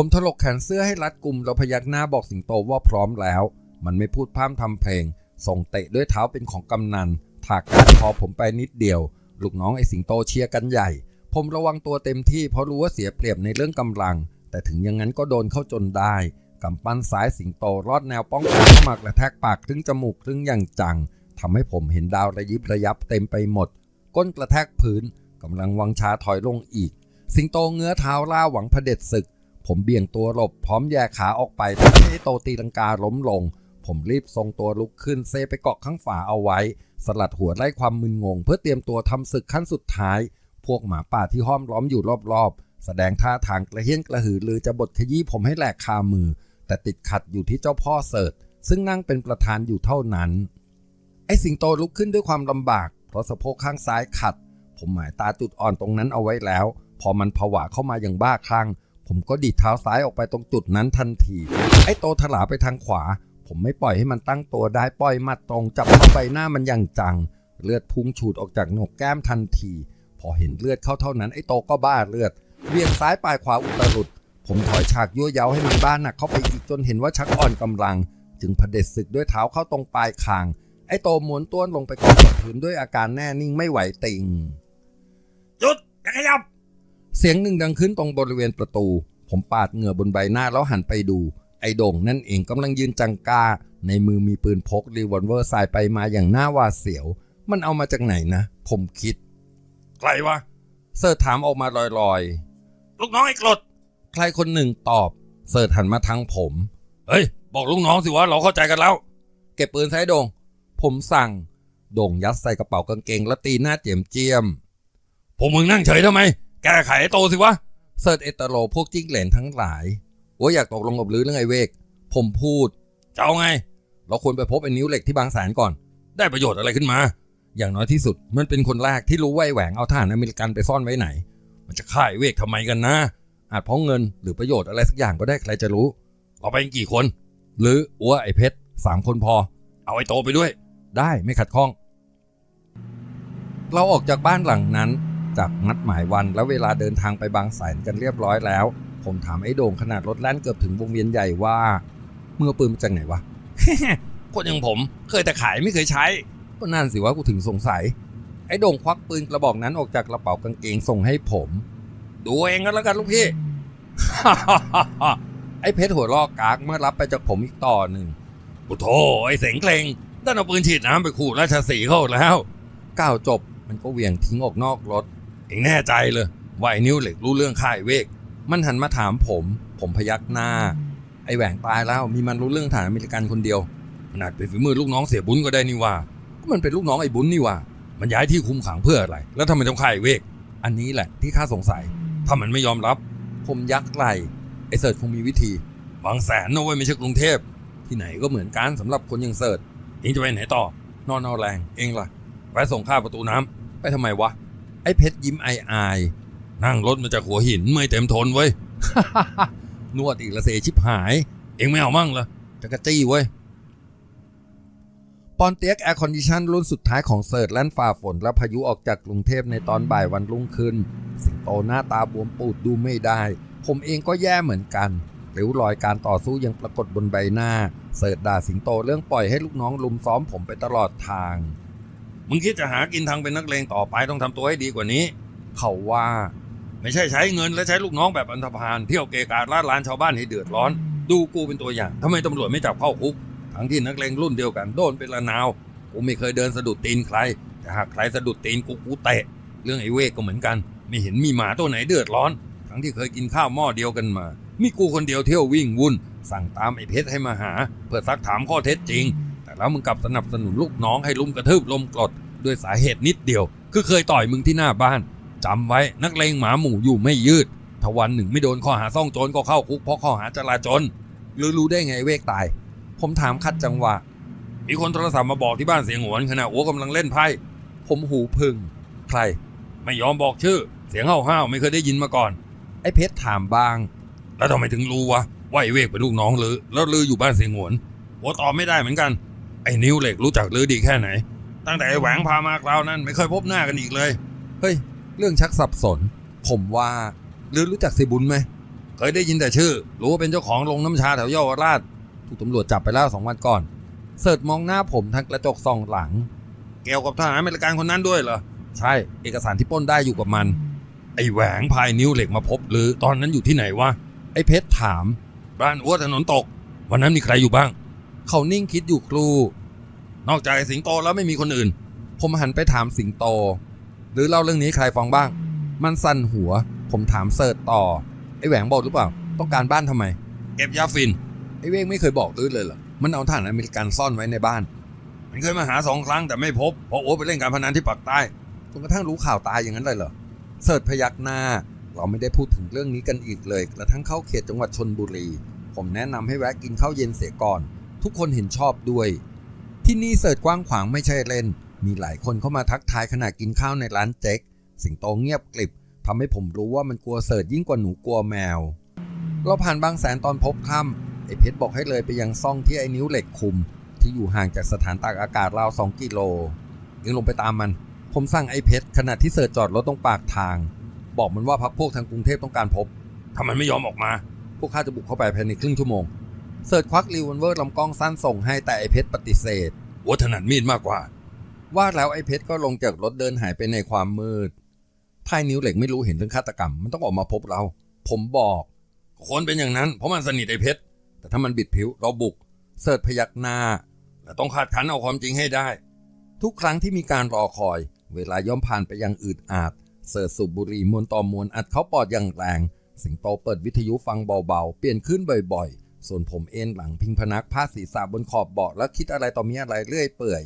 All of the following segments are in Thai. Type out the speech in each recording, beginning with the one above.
ผมถลกแขนเสื้อให้รัดกุมแล้วพยักหน้าบอกสิงโตว่าพร้อมแล้ว มันไม่พูดพร่ำทำเพลง ส่งเตะด้วยเท้าเป็นของกำนันถากการคอผมไปนิดเดียว ลูกน้องไอ้สิงโตเชียร์กันใหญ่ ผมระวังตัวเต็มที่เพราะรู้ว่าเสียเปรียบในเรื่องกำลัง แต่ถึงอย่างนั้นก็โดนเข้าจนได้กำปั้นซ้ายสิงโตรอดแนวป้องกันเข้ามากระแทกปากครึ่งจมูกครึ่งอย่างจังทำให้ผมเห็นดาวระยิบระยับเต็มไปหมด ก้นกระแทกพื้นกำลังวังชาถอยลงอีก สิงโตเงื้อเท้าล่าหวังเผด็จศึก ผมเบี่ยงตัวหลบพร้อมแยกขาออกไปทำให้ไอ้โตตีลังกาล้มลง ผมรีบทรงตัวลุกขึ้นเซไปเกาะข้างฝาเอาไว้ สลัดหัวไล่ความมึนงง เพื่อเตรียมตัวทำศึกขั้นสุดท้าย พวกหมาป่าที่ห้อมล้อมอยู่รอบๆ แสดงท่าทางกระเฮี้ยนกระหือรือจะบดขยี้ผมให้แหลกคามือ แต่ติดขัดอยู่ที่เจ้าพ่อเสิร์ตซึ่งนั่งเป็นประธานอยู่เท่านั้น ไอ้สิงโตลุกขึ้นด้วยความลำบาก เพราะสะโพกข้างซ้ายขัด ผมหมายตาจุดอ่อนตรงนั้นเอาไว้แล้ว พอมันผวาเข้ามาอย่างบ้าคลั่ง ผมก็ดีดเท้าซ้ายออกไปตรงจุดนั้นทันที ไอ้โตถลาไปทางขวา ผมไม่ปล่อยให้มันตั้งตัวได้ปล่อยมัดตรงจับเข้าไปหน้ามันอย่างจัง เลือดพุ่งฉูดออกจากหนกแก้มทันที พอเห็นเลือดเข้าเท่านั้นไอ้โตก็บ้าเลือดเวียงซ้ายปลายขวาอุตรุด ผมถอยฉากยั่วเย้าให้มันบ้าหนักเข้าไปอีกจนเห็นว่าชักอ่อนกำลัง จึงเผด็จศึกด้วยเท้าเข้าตรงปลายคาง ไอ้โตม้วนต้วนลงไปกองกับพื้นด้วยอาการแน่นิ่งไม่ไหวติงหยุดอย่าขยับ เสียงหนึ่งดังขึ้นตรงบริเวณประตู ผมปาดเหงื่อบนใบหน้าแล้วหันไปดู ไอ้โด่งนั่นเองกำลังยืนจังกา ในมือมีปืนพกรีวอลเวอร์สายไปมาอย่างหน้าหวาดเสียว มันเอามาจากไหนนะ ผมคิด ใครวะ เสิร์ชถามออกมาลอยลูกน้องไอ้กรดๆใครคนหนึ่งตอบ เสิร์ชหันมาทางผม เฮ้ย บอกลูกน้องสิว่าเราเข้าใจกันแล้ว เก็บปืนใส่โด่งผมสั่ง โด่งยัดใส่กระเป๋ากางเกงแล้วตีหน้าเจียมเจียมพวกมึงนั่งเฉยทำไม แก้ไขไอ้โตสิวะ เสิร์ชเอตโลพวกจิ้งเหลนทั้งหลายว่าอยากตกลงกับลือเรื่องไอเวก ผมพูด จะเอาไง เราควรไปพบไอ้นิ้วเหล็กที่บางแสนก่อน ได้ประโยชน์อะไรขึ้นมา อย่างน้อยที่สุดมันเป็นคนแรกที่รู้ว่าไอ้แหวงเอาทหารอเมริกันไปซ่อนไว้ไหน มันจะฆ่าไอเวกทำไมกันนะ อาจเพราะเงินหรือประโยชน์อะไรสักอย่างก็ได้ใครจะรู้ เราไปกี่คน หรืออ้วไอเพชรสามคนพอ เอาไอโตไปด้วย ได้ไม่ขัดข้อง เราออกจากบ้านหลังนั้น จากนัดหมายวัน และเวลาเดินทางไปบางแสนกันเรียบร้อยแล้ว ผมถามไอ้โด่งขนาดรถแล่นเกือบถึงวงเวียนใหญ่ว่าเมื่อาปืนมาจากไหนวะ คนอย่างผมเคยแต่ขายไม่เคยใช้ ก็นั่นสิว่ากูถึงสงสัย ไอ้โด่งควักปืนกระบอกนั้นออกจากกระเป๋ากางเกงส่งให้ผม ดูเองกันแล้วกันลูกพี่ ไอ้เพชรหัวลอกกากเมื่อรับไปจากผมอีกต่อหนึ่งโอ้โถไอ้เสงเกรงด้านเอาปืนฉีดน้ำไปขู่ราชสีห์เข้าแล้วก้าวจบมันก็เหวี่ยงทิ้งออกนอกรถ เองแน่ใจเลยว่าไอ้นิ้วเหล็กรู้เรื่องค่ายเวก มันหันมาถามผม ผมพยักหน้า ไอ้แหวงตายแล้วมีมันรู้เรื่องฐานอเมริกันคนเดียวมันอาจเป็นฝีมือลูกน้องเสียบุญก็ได้นี่ว่า ก็มันเป็นลูกน้องไอ้บุญนี่ว่า มันย้ายที่คุมขังเพื่ออะไร แล้วทำไมต้องค่ายเวก อันนี้แหละที่ข้าสงสัย ถ้ามันไม่ยอมรับ ผมยักไหลไอ้เสิร์ชคงมีวิธี บางแสนนะเว้ยไม่ใช่กรุงเทพ ที่ไหนก็เหมือนกันสำหรับคนอย่างเสิร์ชเองจะไปไหนต่อ นอนเอาแรง เองล่ะไปส่งข้าประตูน้ำไปทำไมวะ ไอ้เพชรยิ้มอายอายนั่งรถมาจากหัวหินไม่เต็มทนเว้ยๆนวดอีกละเซชิบหาย เองไม่เอามั่งเหรอจักรจี้เว้ย ปอนเตียกแอร์คอนดิชันรุ่นสุดท้ายของเสิร์ชแล่นฝ่าฝนและพายุออกจากกรุงเทพในตอนบ่ายวันรุ่งขึ้น สิงโตหน้าตาบวมปูดดูไม่ได้ ผมเองก็แย่เหมือนกันริ้วรอยการต่อสู้ยังปรากฏบนใบหน้า เสิร์ชด่าสิงโตเรื่องปล่อยให้ลูกน้องลุมซ้อมผมไปตลอดทาง มึงคิดจะหากินทางเป็นนักเลงต่อไปต้องทำตัวให้ดีกว่านี้ เขาว่าไม่ใช่ใช้เงินและใช้ลูกน้องแบบอันธพาลเที่ยวเกกาลาดลานชาวบ้านให้เดือดร้อน ดูกูเป็นตัวอย่างทำไมตำรวจไม่จับเข้าคุก ทั้งที่นักเลงรุ่นเดียวกันโดนเป็นละนาว กูไม่เคยเดินสะดุดตีนใคร แต่หากใครสะดุดตีนกูกูเตะ เรื่องไอ้เวกก็เหมือนกัน ไม่เห็นมีหมาตัวไหนเดือดร้อน ทั้งที่เคยกินข้าวหม้อเดียวกันมา มีกูคนเดียวเที่ยววิ่งวุ่น สั่งตามไอ้เพชรให้มาหา เพื่อซักถามข้อเท็จจริง แล้วมึงกลับสนับสนุนลูกน้องให้ลุมกระทืบลมกรดด้วยสาเหตุนิดเดียว คือเคยต่อยมึงที่หน้าบ้านจำไว้นักเลงหมาหมู่อยู่ไม่ยืดถ้าวันหนึ่งไม่โดนข้อหาซ่องโจรก็เข้าคุกเพราะข้อหาจลาจลหรือรู้ได้ไงเวกตาย ผมถามคัดจังหวะมีคนโทรศัพท์มาบอกที่บ้านเสียงหวนขณะอัวกำลังเล่นไพ่ผมหูพึ่งใคร ไม่ยอมบอกชื่อ เสียงห้าวๆไม่เคยได้ยินมาก่อน ไอ้เพชรถามบาง แล้วทำไมถึงรู้วะว่าไอ้เวกเป็นลูกน้องลือแล้วลืออยู่บ้านเสียงหวนอัวตอบไม่ได้เหมือนกัน อ้นิ้วเหล็กรู้จักลือดีแค่ไหน ตั้งแต่ไอ้แหวงพามาคราวนั้นไม่เคยพบหน้ากันอีกเลย เฮ้ย เรื่องชักสับสน ผมว่าหรือรู้จักเซบุญไหม เคยได้ยินแต่ชื่อ รู้ว่าเป็นเจ้าของโรงน้ำชาแถวเยาวราช ถูกตำรวจจับไปแล้วสองวันก่อน เสิร์ชมองหน้าผมทางกระจกส่องหลัง เกี่ยวกับทหารอเมริกันคนนั้นด้วยเหรอ ใช่ เอกสารที่ปล้นได้อยู่กับมัน ไอ้แหวงพายนิ้วเหล็กมาพบหรือตอนนั้นอยู่ที่ไหนวะ ไอ้เพชรถาม บ้านอ้วถนนตก วันนั้นมีใครอยู่บ้าง เขานิ่งคิดอยู่ครู่ นอกจากสิงโตแล้วไม่มีคนอื่น ผมหันไปถามสิงโต หรือเล่าเรื่องนี้ใครฟังบ้าง มันสั่นหัว ผมถามเสิร์ชต่อ ไอ้แหวงบอกหรือเปล่า ต้องการบ้านทำไม เก็บยาฟิน ไอ้เว้งไม่เคยบอกตื้อเลยเหรอ มันเอาทหารอเมริกันซ่อนไว้ในบ้าน มันเคยมาหาสองครั้งแต่ไม่พบ เพราะโอ้ไปเล่นการพนันที่ปากใต้ จนกระทั่งรู้ข่าวตายอย่างนั้นเลยเหรอ เสิร์ชพยักหน้า เราไม่ได้พูดถึงเรื่องนี้กันอีกเลย กระทั่งเข้าเขตจังหวัดชนบุรี ผมแนะนำให้แวะกินข้าวเย็นเสียก่อน ทุกคนเห็นชอบด้วย ที่นี่เสิร์ชกว้างขวางไม่ใช่เล่น มีหลายคนเข้ามาทักทายขณะกินข้าวในร้านเจ๊ก สิงโตเงียบกลิบทำให้ผมรู้ว่ามันกลัวเสิร์ชยิ่งกว่าหนูกลัวแมว เราผ่านบางแสนตอนพบค่ำไอ้เพชรบอกให้เลยไปยังซ่องที่ไอ้นิ้วเหล็กคุม ที่อยู่ห่างจากสถานตากอากาศราว2กิโลยังลงไปตามมัน ผมสั่งไอ้เพชรขณะที่เสิร์ชจอดรถตรงปากทาง บอกมันว่าพักพวกทางกรุงเทพต้องการพบถ้ามันไม่ยอมออกมา พวกข้าจะบุกเข้าไปภายในครึ่งชั่วโมง เสิร์ชควักรีวอลเวอร์ลำกล้องสั้นส่งให้แต่ไอ้เพชรปฏิเสธหัวถนัดมีดมากกว่า ว่าแล้วไอ้เพชรก็ลงจากรถเดินหายไปในความมืดทายนิ้วเหล็กไม่รู้เห็นเรื่องฆาตกรรม มันต้องออกมาพบเรา ผมบอกคนเป็นอย่างนั้น เพราะมันสนิทไอ้เพชรแต่ถ้ามันบิดผิวเราบุก เสิร์ชพยักหน้าแต่ต้องคาดคันเอาความจริงให้ได้ ทุกครั้งที่มีการรอคอย เวลาย่อมผ่านไปอยังอืดอาด เสิร์ชสูบบุหรี่มวนต่อมวนอัดเข้าปอดอย่างแรง สิงโตเปิดวิทยุฟังเบาๆ เปลี่ยนขึ้นบ่อยๆ ส่วนผมเอนหลังพิงพนักพาดศีรษะบนขอบเบาะแล้วคิดอะไรต่อมีอะไรเรื่อยเปื่อย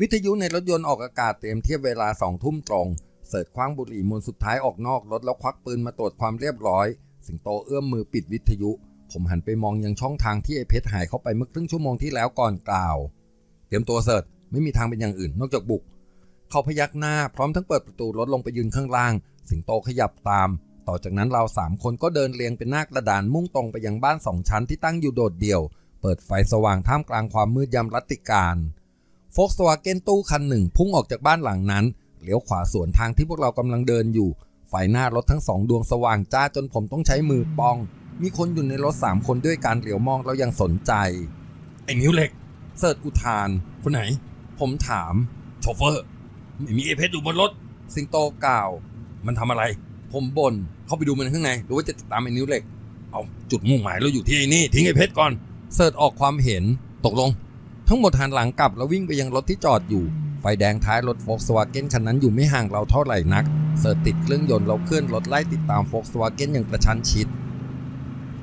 วิทยุในรถยนต์ออกอากาศเตรียมเทียบเวลาสองทุ่มตรง เสิร์ชคว้างบุหรี่มวนสุดท้ายออกนอกรถแล้วควักปืนมาตรวจความเรียบร้อย สิงโตเอื้อมมือปิดวิทยุ ผมหันไปมองยังช่องทางที่ไอเพชรหายเข้าไปเมื่อครึ่งชั่วโมงที่แล้วก่อนกล่าว เตรียมตัวเสิร์ชไม่มีทางเป็นอย่างอื่นนอกจากบุก เขาพยักหน้าพร้อมทั้งเปิดประตูรถลงไปยืนข้างล่าง สิงโตขยับตาม ต่อจากนั้นเราสามคนก็เดินเรียงเป็นหน้ากระดานมุ่งตรงไปยังบ้านสองชั้นที่ตั้งอยู่โดดเดี่ยว เปิดไฟสว่างท่ามกลางความมืดยำรัตติการโฟกสวาเกนตู้คันหนึ่งพุ่งออกจากบ้านหลังนั้นเลี้ยวขวาสวนทางที่พวกเรากำลังเดินอยู่ ไฟหน้ารถทั้งสองดวงสว่างจ้าจนผมต้องใช้มือป้อง มีคนอยู่ในรถสามคนด้วยการเหลียวมองแล้วยังสนใจ ไอ้นิ้วเหล็ก เสิร์ชอุทาน คนไหน ผมถาม โชเฟอร์ ไม่มีไอ้เพชรอยู่บนรถ สิงโตกล่าว มันทำอะไร ผมบน่นเข้าไปดูมันข้างในหรือว่าจะตามไอ้นิ้วเหล็ก เอาจุดมุ่งหมายเราอยู่ที่นี่ ทิ้งไอ้เพชรก่อน เสิร์ชออกความเห็นตกลง ทั้งหมดหันหลังกลับแล้ววิ่งไปยังรถที่จอดอยู่ ไฟแดงท้ายรถโฟกสวาเกนคันนั้นอยู่ไม่ห่างเราเท่าไหร่นัก เสิร์ชติดเครื่องยนต์เราเคลื่อนรถไล่ติดตามโฟกสวาเกนอย่างกระชั้นชิด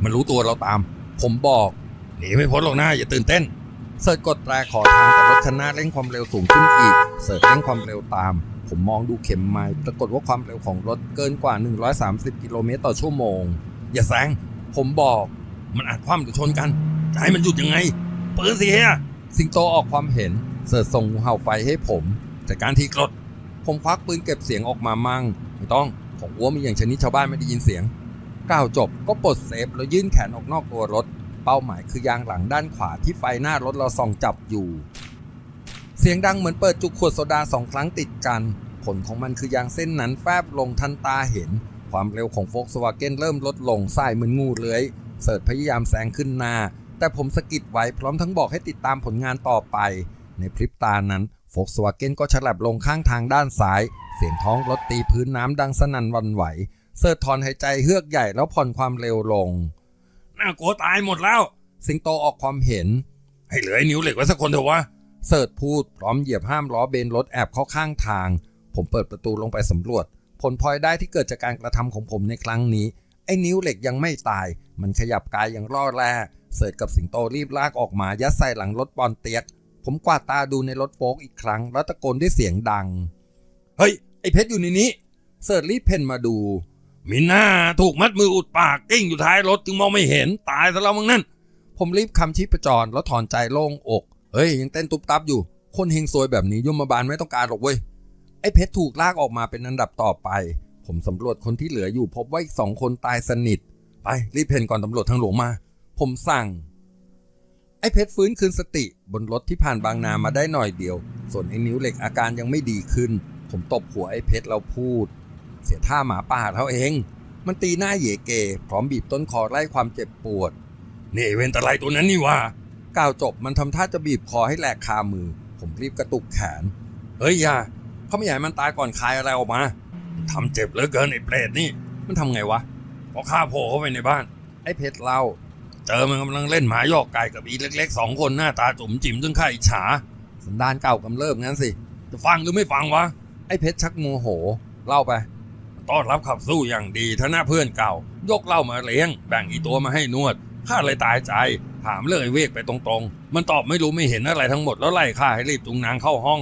มันรู้ตัวเราตาม ผมบอกหนีไม่พ้นหรอกนะอย่าตื่นเต้นเสิร์ชกดแตรขอทางแต่รถคันหน้าเร่งความเร็วสูงขึ้นอีก เสิร์ชเร่งความเร็วตาม ผมมองดูเข็มไม้ปรากฏว่าความเร็วของรถเกินกว่า 130 กิโลเมตรต่อชั่วโมง อย่าแซง ผมบอก มันอาจคว่ำหรือชนกันจะให้มันหยุดยังไงปืนสิเฮียสิงโตออกความเห็น เสิร์ชส่งเห่าไฟให้ผม จากการที่กรด ผมควักปืนเก็บเสียงออกมามั่ง ไม่ต้อง ของอ้วมีอย่างชนิดชาวบ้านไม่ได้ยินเสียงกล่าวจบก็ปลดเซฟแล้วยื่นแขนออกนอกตัวรถ เป้าหมายคือยางหลังด้านขวาที่ไฟหน้ารถเราส่องจับอยู่ เสียงดังเหมือนเปิดจุกขวดโซดาสองครั้งติดกัน ผลของมันคือยางเส้นนั้นแฟบลงทันตาเห็น ความเร็วของโฟกสวาเกนเริ่มลดลงสายเหมือนงูเลื้อยเสิร์ชพยายามแซงขึ้นหน้า แต่ผมสะกิดไว้พร้อมทั้งบอกให้ติดตามผลงานต่อไป ในพริบตานั้นโฟกสวาเกนก็ฉลับลงข้างทางด้านซ้าย เสียงท้องรถตีพื้นน้ำดังสนั่นวันไหว เสิร์ชถอนหายใจเฮือกใหญ่แล้วผ่อนความเร็วลงน่ากลัวตายหมดแล้ว สิงโตออกความเห็น ให้เหลือไอ้นิ้วเหล็กไว้สักคนเถอะวะเสิร์ชพูดพร้อมเหยียบห้ามล้อเบนรถแอบเข้าข้างทาง ผมเปิดประตูลงไปสำรวจ ผลพลอยได้ที่เกิดจากการกระทำของผมในครั้งนี้ ไอ้นิ้วเหล็กยังไม่ตาย มันขยับกายอย่างร่อแร่เสิร์ชกับสิงโตรีบลากออกมายัดใส่หลังรถปอนเตียก ผมกวาดตาดูในรถโฟกอีกครั้ง แล้วตะโกนด้วยเสียงดัง เฮ้ย ไอ้เพชรอยู่ในนี้ เสิร์ชรีบเพ่นมาดูมีหน้าถูกมัดมืออุดปากกิ้งอยู่ท้ายรถจึงมองไม่เห็นตายซะแล้วมึงนั่น ผมรีบคำชีพจรแล้วถอนใจโล่งอก เฮ้ยยังเต้นตุบตับอยู่ คนเฮงซวยแบบนี้ยมบาลไม่ต้องการหรอกเว้ย อ้เพชรถูกลากออกมาเป็นอันดับต่อไป ผมสำรวจคนที่เหลืออยู่พบว่าอีกสองคนตายสนิท ไปรีบเพนก่อนตำรวจทางหลวงมา ผมสั่ง ไอ้เพชรฟื้นคืนสติบนรถที่ผ่านบางนามาได้หน่อยเดียว ส่วนไอ้นิ้วเหล็กอาการยังไม่ดีขึ้น ผมตบหัวไอ้เพชรแล้วพูด เสียท่าหมาป่าเท่าเอง มันตีหน้าเหยเก พร้อมบีบต้นคอไล่ความเจ็บปวดนี่เวนตะไลตัวนั้นนี่ว่ากล่าวจบมันทำท่าจะบีบคอให้แหลกคามือ ผมรีบกระตุกแขนเฮ้ยอย่า เขาไม่อยากให้มันตายก่อนคายอะไรออกมาทำเจ็บเหลือเกินไอ้เปรตนี่ มันทำไงวะพอข้าโผล่เข้าไปในบ้าน ไอ้เพชรเล่าเจอมันกำลังเล่นหมายอกไก่กับอีเล็กๆสองคนหน้าตาจุ๋มจิ๋มจนข้าอิจฉาสันดานเก่ากำเริบงั้นสิ จะฟังหรือไม่ฟังวะ ไอ้เพชรชักโมโห เล่าไป ต้อนรับขับสู้อย่างดีท่าหน้าเพื่อนเก่า ยกเหล้ามาเลี้ยง แบ่งอีตัวมาให้นวด ข้าเลยตายใจ ถามเรื่องไอ้เวกไปตรงๆ มันตอบไม่รู้ไม่เห็นอะไรทั้งหมดแล้วไล่ข้าให้รีบจุงนางเข้าห้อง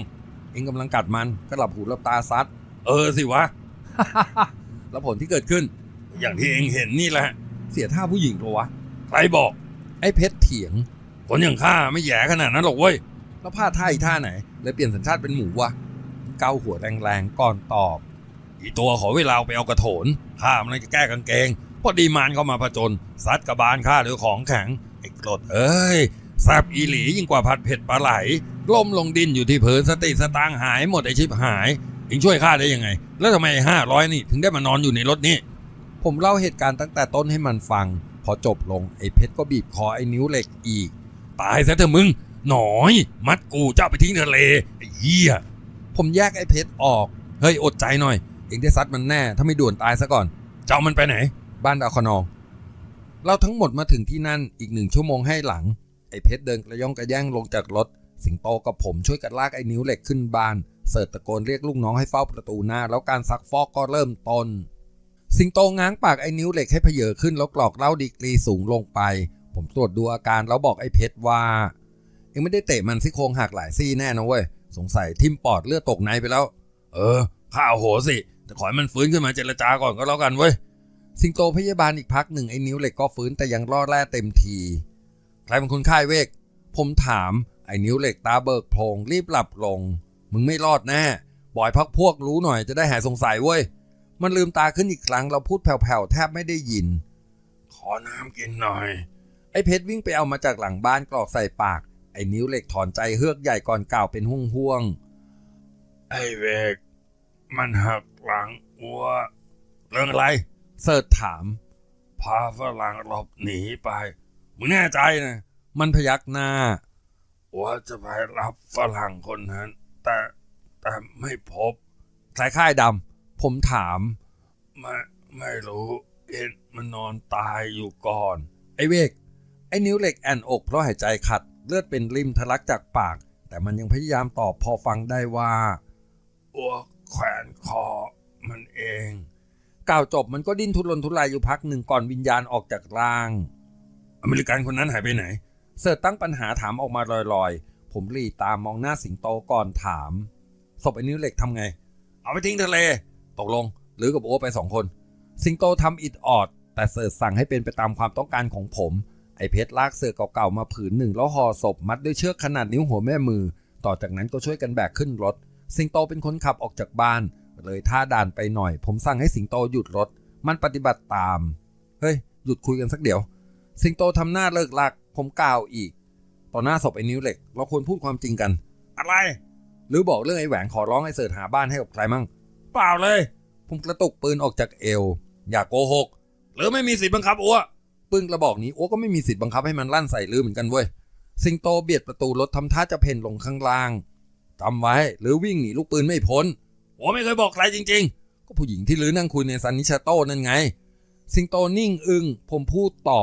เองกำลังกัดมันก็หลับหูหลับตาซัด เออสิวะ แล้วผลที่เกิดขึ้น อย่างที่เองเห็นนี่แหละ เสียท่าผู้หญิงตัววะ ใครบอก ไอ้เพชรเถียง คนอย่างข้าไม่แหย่ขนาดนั้นหรอกเว้ย แล้วพลาดท่าอีท่าไหนเลยเปลี่ยนสัญชาติเป็นหมูวะ เกาหัวแรงๆก่อนตอบ อีตัวขอเวลาไปเอากระโถน ข้ามันจะแก้กางเกง พอดีมานเข้ามาผจญซัดกระบาลข้าด้วยของแข็ง ไอ้กรดเอ้ยแซบอีหลียิ่งกว่าผัดเผ็ดปลาไหล ล้มลงดินอยู่ที่พื้นสติสตางค์หายหมดไอชิบหายเองช่วยข้าได้ยังไง แล้วทำไมห้าร้อยนี่ถึงได้มานอนอยู่ในรถนี้ผมเล่าเหตุการณ์ตั้งแต่ต้นให้มันฟัง พอจบลงไอ้เพชรก็บีบคอไอ้นิ้วเหล็กอีก ตายซะเถอะมึง หนอย มัดกูเจ้าไปทิ้งทะเลไอ้เหี้ยผมแยกไอ้เพชรออก เฮ้ยอดใจหน่อย เองได้ซัดมันแน่ ถ้าไม่ด่วนตายซะก่อน เจ้ามันไปไหน บ้านดาวคนอง เราทั้งหมดมาถึงที่นั่นอีกหนึ่งชั่วโมงให้หลัง ไอ้เพชรเดินกระย่องกระแย่งลงจากรถ สิงโตกับผมช่วยกันลากไอ้นิ้วเหล็กขึ้นบาน เสิร์ตตะโกนเรียกลูกน้องให้เฝ้าประตูหน้า แล้วการซักฟอกก็เริ่มต้น สิงโตง้างปากไอ้นิ้วเหล็กให้เพเยอขึ้นแล้วกรอกเล้าดีกรีสูงลงไป ผมตรวจดูอาการแล้วบอกไอ้เพชรว่าเองไม่ได้เตะมันซี่โครงหักหลายซี่แน่นะเว้ยสงสัยทิ่มปอดเลือดตกในไปแล้ว เออข้าเอาโหสิแต่ขอให้มันฟื้นขึ้นมาเจรจาก่อนก็แล้วกันเว้ยสิงโตพยาบาลอีกพักหนึ่งไอ้นิ้วเหล็กก็ฟื้นแต่ยังรอดแร่เต็มที ใครเป็นคนไข้เวก ผมถาม ไอ้นิ้วเหล็กตาเบิกโพลงรีบหลับลง มึงไม่รอดแน่บอยพักพวกรู้หน่อยจะได้หายสงสัยเว้ย มันลืมตาขึ้นอีกครั้งเราพูดแผ่วๆแทบไม่ได้ยิน ขอน้ำกินหน่อย ไอ้เพชรวิ่งไปเอามาจากหลังบ้านกรอกใส่ปาก ไอ้นิ้วเหล็กถอนใจเฮือกใหญ่ก่อนกล่าวเป็นห่วงไอ้เวก มันหักหลังอัว เรื่องอะไร เสิร์ชถาม พาฝรั่งหลบหนีไป มึงแน่ใจนะ มันพยักหน้า ว่าจะไปรับฝรั่งคนนั้น แต่แต่ไม่พบคล้ายๆดำผมถาม ไม่ไม่รู้เห็นมันนอนตายอยู่ก่อน ไอ้เวก ไอ้นิ้วเหล็กแอนอกเพราะหายใจขัด เลือดเป็นริมทะลักจากปาก แต่มันยังพยายามตอบพอฟังได้ว่าอ้วกแขวนคอมันเองกล่าวจบมันก็ดิ้นทุรนทุรายอยู่พักหนึ่งก่อนวิญญาณออกจากร่าง อเมริกันคนนั้นหายไปไหน เสิร์ตั้งปัญหาถามออกมาลอยๆ ผมรีตามมองหน้าสิงโตก่อนถามศพไอ้นิ้วเหล็กทำไง เอาไปทิ้งทะเล ตกลง หรือกับโอ้ไปสองคน สิงโตทำอิดออด แต่เสิร์สั่งให้เป็นไปตามความต้องการของผม ไอเพชรลากเสือเก่าๆมาผืนหนึ่งแล้วห่อศพมัดด้วยเชือกขนาดนิ้วหัวแม่มือ ต่อจากนั้นก็ช่วยกันแบกขึ้นรถ สิงโตเป็นคนขับออกจากบ้าน เลยท่าด่านไปหน่อย ผมสั่งให้สิงโตหยุดรถ มันปฏิบัติตาม เฮ้ย หยุดคุยกันสักเดี๋ยว สิงโตทำหน้าเลิกลัก ผมกล่าวอีก ต่อหน้าศพไอ้นิ้วเหล็ก เราควรพูดความจริงกัน อะไร หรือบอกเรื่องไอ้แหวนขอร้องให้เสิร์ชหาบ้านให้กับใครมั่ง เปล่าเลย ผมกระตุกปืนออกจากเอว อย่าโกหก หรือไม่มีสิทธิ์บังคับอ้วปืนกระบอกนี้โอ้ก็ไม่มีสิทธิ์บังคับให้มันลั่นใส่ลือเหมือนกันเว้ย สิงโตเบียดประตูรถทำท่าจะเพ่นลงข้างล่างจำไว้ หรือวิ่งหนีลูกปืนไม่พ้นอ้วไม่เคยบอกใครจริงก็ผู้หญิงที่ลือนั่งคุยในซันนิชาโต้นั่นไง สิงโตนิ่งอึง้งผมพูดต่อ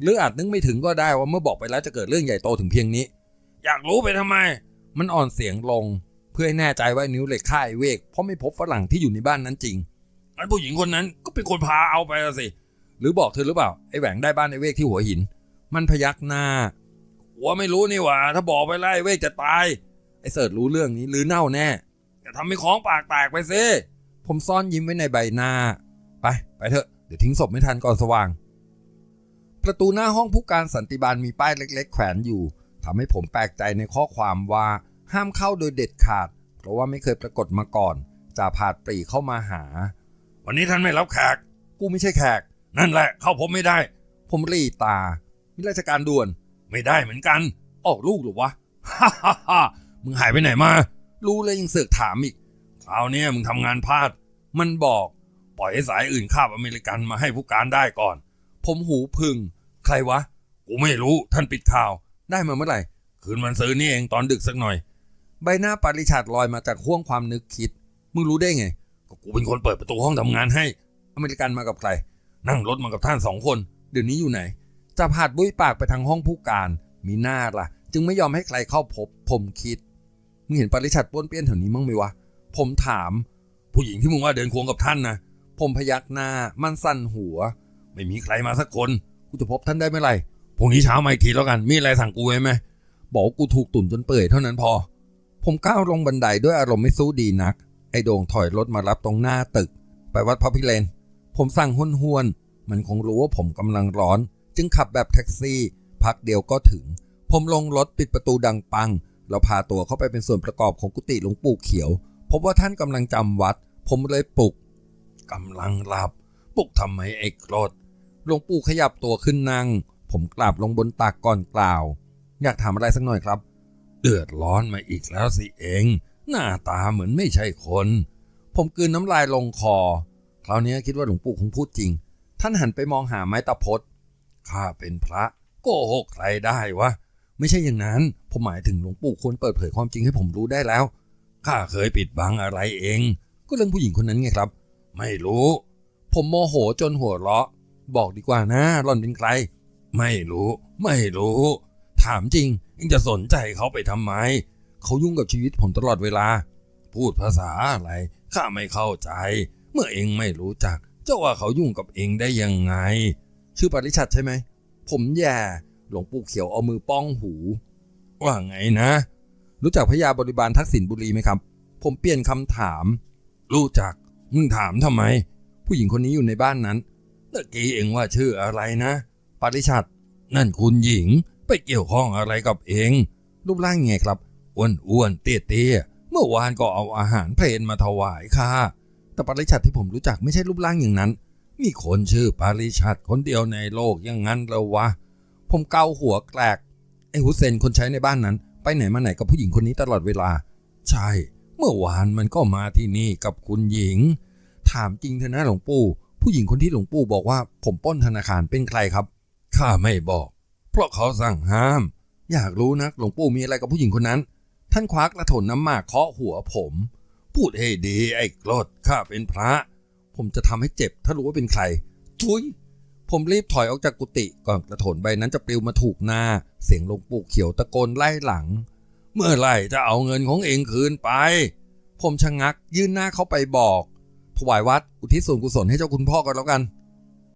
หรืออาจนึกไม่ถึงก็ได้ว่าเมื่อบอกไปแล้วจะเกิดเรื่องใหญ่โตถึงเพียงนี้ อยากรู้ไปทำไม มันอ่อนเสียงลง เพื่อให้แน่ใจว่านิ้วเหล็กค่ายเวกเพราะไม่พบฝรั่งที่อยู่ในบ้านนั้นจริงงั้ผู้หญิงคนนั้นก็เป็นคนพาเอาไปสิ หรือบอกเธอหรือเปล่าไอ้แหวงได้บ้านไอ้เวกที่หัวหิน มันพยักหน้าอ้วไม่รู้นี่หว่า ถ้าบอกไปไล่เว้ยจะตายไอ้เสิร์ชรู้เรื่องนี้หรือเน่าแน่จะทำให้ของปากแตกไปซิผมซ่อนยิ้มไว้ในใบหน้า ไป ไปเถอะ เดี๋ยวทิ้งศพไม่ทันก่อนสว่าง ประตูหน้าห้องผู้การสันติบาลมีป้ายเล็ก ๆ แขวนอยู่ทำให้ผมแปลกใจในข้อความว่า ห้ามเข้าโดยเด็ดขาด เพราะว่าไม่เคยปรากฏมาก่อนจ่าผาดปรีเข้ามาหา วันนี้ท่านไม่รับแขก กูไม่ใช่แขก นั่นแหละ เข้าพบไม่ได้ ผมรีตามีราชการด่วน ไม่ได้เหมือนกัน ออกลูกหรือวะฮ่าฮ่าฮ่ามึงหายไปไหนมา รู้เลยยังเสือกถามอีกคราวเนี้ยมึงทำงานพลาด มันบอก ปล่อยให้สายอื่นคาบอเมริกันมาให้ผู้การได้ก่อน ผมหูพึ่ง ใครวะ กูไม่รู้ท่านปิดข่าว ได้มาเมื่อไหร่ คืนวันซื้อนี่เองตอนดึกสักหน่อย ใบหน้าปาริชาดลอยมาจากห้วงความนึกคิด มึงรู้ได้ไง ก็กูเป็นคนเปิดประตูห้องทำงานให้ อเมริกันมากับใคร นั่งรถมากับท่านสองคน เดี๋ยวนี้อยู่ไหนจะผาดบุ้ยปากไปทางห้องผู้การ มีหน้าล่ะ จึงไม่ยอมให้ใครเข้าพบ ผมคิด มึงเห็นปาริชัดป้วนเปี้ยนแถวนี้มั้งไหมวะ ผมถาม ผู้หญิงที่มึงว่าเดินควงกับท่านนะ ผมพยักหน้า มันสั่นหัว ไม่มีใครมาสักคน กูจะพบท่านได้เมื่อไหร่พรุ่งนี้เช้ามาอีกทีแล้วกัน มีอะไรสั่งกูไว้ไหม บอกกูถูกตุ่นจนเปื่อยเท่านั้นพอ ผมก้าวลงบันไดด้วยอารมณ์ไม่สู้ดีนัก ไอ้โด่งถอยรถมารับตรงหน้าตึก ไปวัดพระพิเรน ผมสั่งห้นห้วน มันคงรู้ว่าผมกำลังร้อน จึงขับแบบแท็กซี่ พักเดียวก็ถึง ผมลงรถปิดประตูดังปังแล้วพาตัวเข้าไปเป็นส่วนประกอบของกุฏิหลวงปู่เขียว พบว่าท่านกำลังจำวัด ผมเลยปลุกกำลังหลับ ปลุกทำไมไอ้กรด หลวงปู่ขยับตัวขึ้นนั่ง ผมกราบลงบนตักก่อนกล่าว อยากถามอะไรสักหน่อยครับ เดือดร้อนมาอีกแล้วสิเอง หน้าตาเหมือนไม่ใช่คน ผมกืนน้ำลายลงคอ คราวนี้คิดว่าหลวงปู่คงพูดจริง ท่านหันไปมองหาไม้ตะพดข้าเป็นพระโกหกใครได้วะ ไม่ใช่อย่างนั้น ผมหมายถึงหลวงปู่ควรเปิดเผยความจริงให้ผมรู้ได้แล้วข้าเคยปิดบังอะไรเอง ก็เรื่องผู้หญิงคนนั้นไงครับ ไม่รู้ ผมโมโหจนหัวเราะ บอกดีกว่านะหล่อนเป็นใคร ไม่รู้ ไม่รู้ ถามจริงยังจะสนใจเขาไปทำไม เขายุ่งกับชีวิตผมตลอดเวลา พูดภาษาอะไรข้าไม่เข้าใจ เมื่อเองไม่รู้จักเจ้าว่าเขายุ่งกับเองได้ยังไง ชื่อปริชัดใช่ไหม ผมแย่หลวงปู่เขียวเอามือป้องหู ว่าไงนะ รู้จักพยาบริบาลทักษิณบุรีไหมครับ ผมเปลี่ยนคำถาม รู้จัก มึงถามทำไม ผู้หญิงคนนี้อยู่ในบ้านนั้น ตะกี้เองว่าชื่ออะไรนะ ปริชัดนั่นคุณหญิงไปเกี่ยวข้องอะไรกับเอง รูปร่างไงครับอ้วนอ้วนๆเตี้ยเตี้ยๆเมื่อวานก็เอาอาหารเพลนมาถวายค่ะ แต่ปริชัดที่ผมรู้จักไม่ใช่รูปร่างอย่างนั้น มีคนชื่อปาริชัดคนเดียวในโลกอย่างนั้นเหรอวะ ผมเกาหัวแกลกไอ้ฮุเซนคนใช้ในบ้านนั้น ไปไหนมาไหนกับผู้หญิงคนนี้ตลอดเวลา ใช่ เมื่อวานมันก็มาที่นี่กับคุณหญิง ถามจริงเถอะนะหลวงปู่ ผู้หญิงคนที่หลวงปู่บอกว่าผมป้นธนาคารเป็นใครครับ ข้าไม่บอก เพราะเขาสั่งห้าม อยากรู้นะหลวงปู่มีอะไรกับผู้หญิงคนนั้น ท่านควักกระถนน้ำหมากเคาะหัวผม พูดให้ดีไอ้กรดข้าเป็นพระ ผมจะทำให้เจ็บ ถ้ารู้ว่าเป็นใคร ทุย ผมรีบถอยออกจากกุฏิก่อนกระถนใบนั้นจะปลิวมาถูกหน้า เสียงหลวงปู่เขียวตะโกนไล่หลัง เมื่อไหร่จะเอาเงินของเองคืนไป ผมชะงักยื่นหน้าเข้าไปบอก ถวายวัด อุทิศส่วนกุศลให้เจ้าคุณพ่อกันแล้วกัน